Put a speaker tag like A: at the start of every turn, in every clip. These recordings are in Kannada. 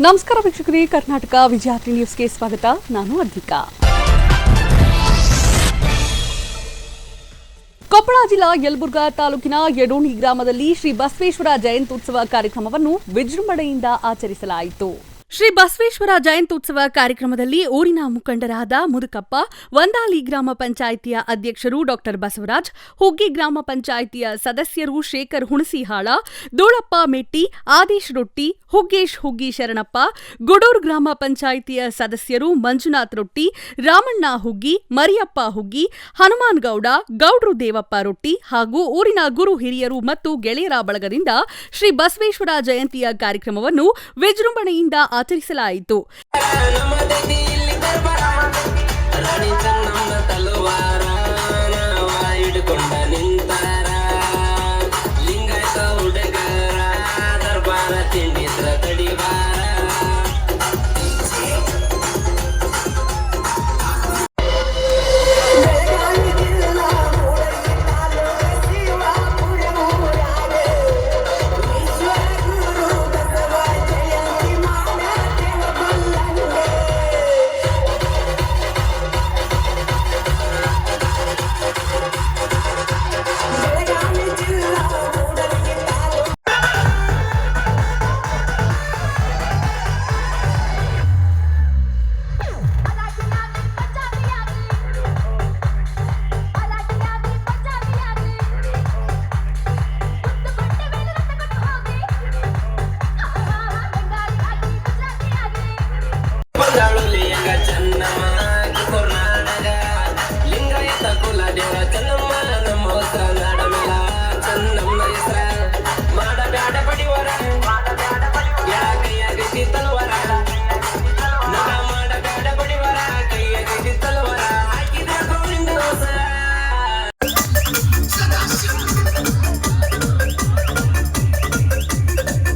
A: ನಮಸ್ಕಾರ ವೀಕ್ಷಕರೇ, ಕರ್ನಾಟಕ ವಿಜಯಾತ್ರಿ ನ್ಯೂಸ್ಗೆ ಸ್ವಾಗತ. ನಾನು ಅರ್ಧಿಕಾ. ಕೊಪ್ಪಳ ಜಿಲ್ಲಾ ಯಲಬುರ್ಗಾ ತಾಲೂಕಿನ ಯಡೋಣಿ ಗ್ರಾಮದಲ್ಲಿ ಶ್ರೀ ಬಸವೇಶ್ವರ ಜಯಂತ್ಯುತ್ಸವ ಕಾರ್ಯಕ್ರಮವನ್ನು ವಿಜೃಂಭಣೆಯಿಂದ ಆಚರಿಸಲಾಯಿತು. ಶ್ರೀ ಬಸವೇಶ್ವರ ಜಯಂತ್ಯುತ್ಸವ ಕಾರ್ಯಕ್ರಮದಲ್ಲಿ ಊರಿನ ಮುಖಂಡರಾದ ಮುದುಕಪ್ಪ, ವಂದಾಲಿ ಗ್ರಾಮ ಪಂಚಾಯಿತಿಯ ಅಧ್ಯಕ್ಷರು ಡಾಕ್ಟರ್ ಬಸವರಾಜ್, ಹುಗ್ಗಿ ಗ್ರಾಮ ಪಂಚಾಯಿತಿಯ ಸದಸ್ಯರು ಶೇಖರ್ ಹುಣಸಿಹಾಳ, ದೂಳಪ್ಪ ಮೆಟ್ಟಿ, ಆದೇಶ್ ರೊಟ್ಟಿ, ಹುಗ್ಗೇಶ್ ಹುಗ್ಗಿ ಶರಣಪ್ಪ, ಗುಡೂರು ಗ್ರಾಮ ಪಂಚಾಯಿತಿಯ ಸದಸ್ಯರು ಮಂಜುನಾಥ್ ರೊಟ್ಟಿ, ರಾಮಣ್ಣ ಹುಗ್ಗಿ, ಮರಿಯಪ್ಪ ಹುಗ್ಗಿ, ಹನುಮಾನ್ ಗೌಡ, ಗೌಡ್ರು ದೇವಪ್ಪ ರೊಟ್ಟಿ ಹಾಗೂ ಊರಿನ ಗುರು ಹಿರಿಯರು ಮತ್ತು ಗೆಳೆಯರ ಬಳಗದಿಂದ ಶ್ರೀ ಬಸವೇಶ್ವರ ಜಯಂತಿಯ ಕಾರ್ಯಕ್ರಮವನ್ನು ವಿಜೃಂಭಣೆಯಿಂದ ಆಚರಿಸಲಾಯಿತು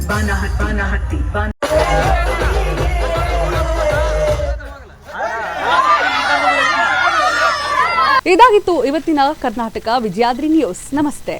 B: ಬಾನಹಟ್ಟಿ
A: ಇದಾಗಿತ್ತು ಇವತ್ತಿನ ಕರ್ನಾಟಕ ವಿಜಯಾದ್ರಿ ನ್ಯೂಸ್ ನಮಸ್ತೆ.